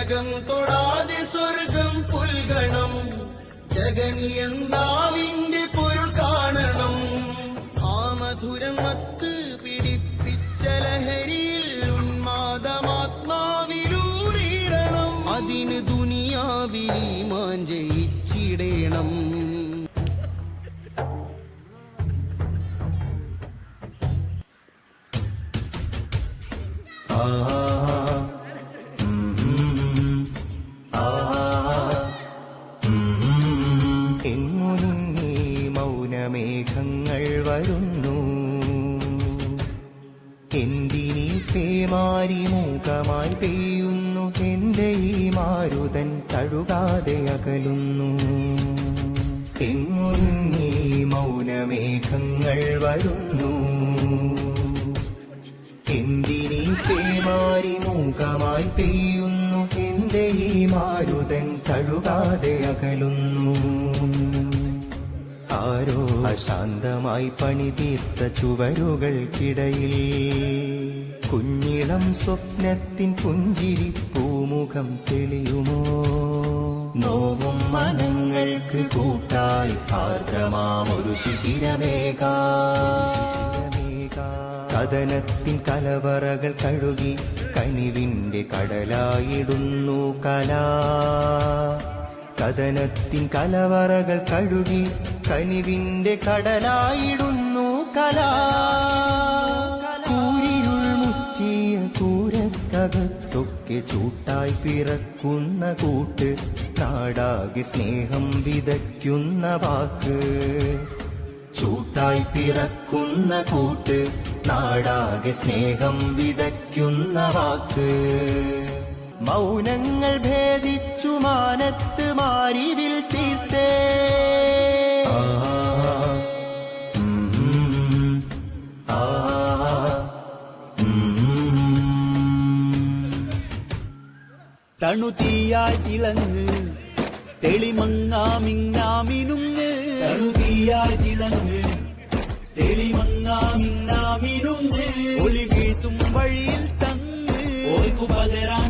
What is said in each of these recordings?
നരകം തൊടാതെ സ്വർഗം പുൽകണം ജഗനിയന്താവിന്റെ പൊരുൾ കാണണം. ആ മധുരം മത്ത് പിടിപ്പിച്ച ലഹരിയിൽ ഉന്മാദമാത്മാവിലൂറിയിടണം അതിന് ദുനിയാവിലി ജയിച്ചിടണം മൂകമായി പെയ്യുന്നു. എന്റെ ഈ മാരുതൻ തഴുകാതെ അകലുന്നു. എങ്ങു നിന്നീ മൗനമേഘങ്ങൾ വരുന്നു. എന്തിനീ പേമാരി മൂകമായി പെയ്യുന്നു. എന്റെ ഈ മാരുതൻ തഴുകാതെ അകലുന്നു. ആരോ അശാന്തമായി പണി തീർത്ത ചുവരുകൾക്കിടയിൽ കുഞ്ഞിളം സ്വപ്നത്തിൻ പുഞ്ചിരി പൂമുഖം തെളിയുമോ? നോവും മനങ്ങൾക്ക് കൂട്ടായി ആർദ്രമാമൊരു ശിശിരമേകാ കഥനത്തിൻ കലവറകൾ കഴുകി കനിവിന്റെ കടലായിടുന്നു കലാ. കഥനത്തിൻ കലവറകൾ കഴുകി കനിവിന്റെ കടലായിടുന്നു കലാ. പിറക്കുന്ന കൂട്ട് നാടാകെ സ്നേഹം വിതയ്ക്കുന്ന വാക്ക്. ചൂട്ടായി പിറക്കുന്ന കൂട്ട് നാടാകെ സ്നേഹം വിതയ്ക്കുന്ന വാക്ക്. മൗനങ്ങൾ ഭേദിച്ചു മാനത്ത് മാരിവിൽ തീർത്തേ തണുതീയായി തിളങ്ങ്. തെളിമങ്ങാമിങ്ങാമിനുങ്ങ്. തണുതീയായി തിളങ്ങ്. തെളിമങ്ങാമിങ്ങാമിനുങ്ങ്. ഒളി വീഴ്ത്തും വഴിയിൽ തങ്ങ്. ഓർക്കു പകരാൻ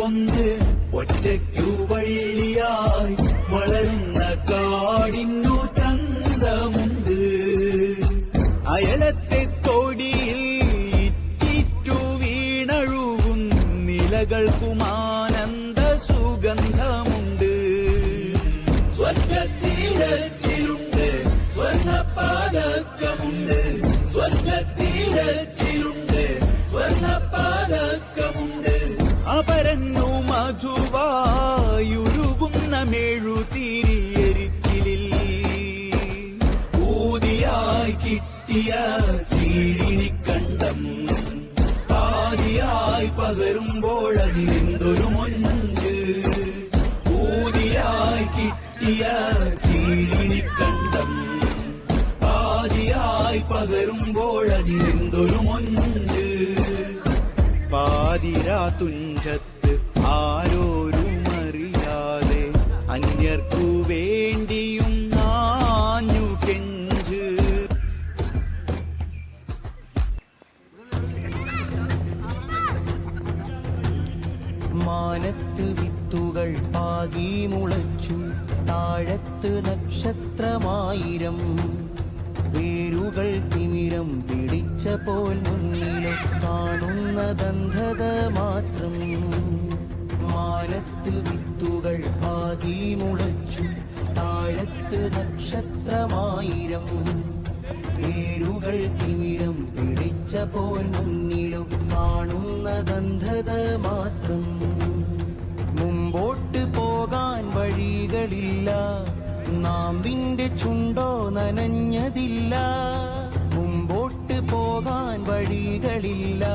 വന്ന് ഒറ്റയ്ക്കു വള്ളിയായി വളരുന്ന കാടിന്നു ചന്തമുണ്ട്. അയലത്തെ തൊടിയിൽ ഇറ്റിറ്റു വീണഴുകും നിലകൾക്കുമാനന്ദ മധുവായുരുകുന്ന മെഴുതിരിയെരിച്ചിലിൽ ഊതിയായി കിട്ടിയ ചീരിണിക്കണ്ടം പാതിയായി പകരുമ്പോൾ അതിലെന്തൊരു മൊഞ്ച്. ഊതിയായി കിട്ടിയ ചീരിണിക്കണ്ടം പാതിയായി പകരുമ്പോൾ അതിലെന്തൊരു മൊഞ്ച്. പാതിരാ തുഞ്ചത്ത് പാകി മുളച്ചു താഴത്ത് നക്ഷത്രമായിരം. വേരുകൾ തിമിരം പിടിച്ച പോൽ മുന്നിലും കാണുന്ന ദന്ധത മാത്രം. മാനത്ത് വിത്തുകൾ പാകി മുളച്ചു താഴത്ത് നക്ഷത്രമായിരം. വേരുകൾ തിമിരം പിടിച്ച പോൽ മുന്നിലും കാണുന്നതന്ധത മാത്രം. മുമ്പോട്ട് പോകാൻ വഴികളില്ല. നാം വിന്റെ ചുണ്ടോ നനഞ്ഞതില്ല. മുമ്പോട്ട് പോകാൻ വഴികളില്ല.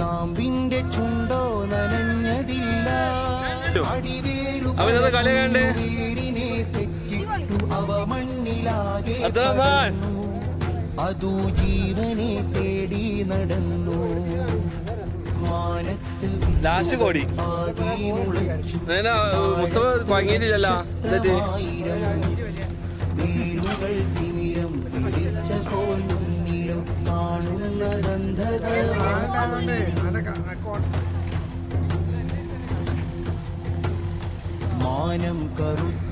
നാം വിന്റെ ചുണ്ടോ നനഞ്ഞതില്ല. അവനത് കളി കണ്ടേ? അവ മണ്ണിലാകെ. അതു ജീവനെ തേടി നടന്നു. ലാസ്റ്റ് കോടി. നേന മുസ്തഫ വാങ്ങിയിട്ടില്ലല്ല? എന്നിട്ട്? മാനം കറുത്ത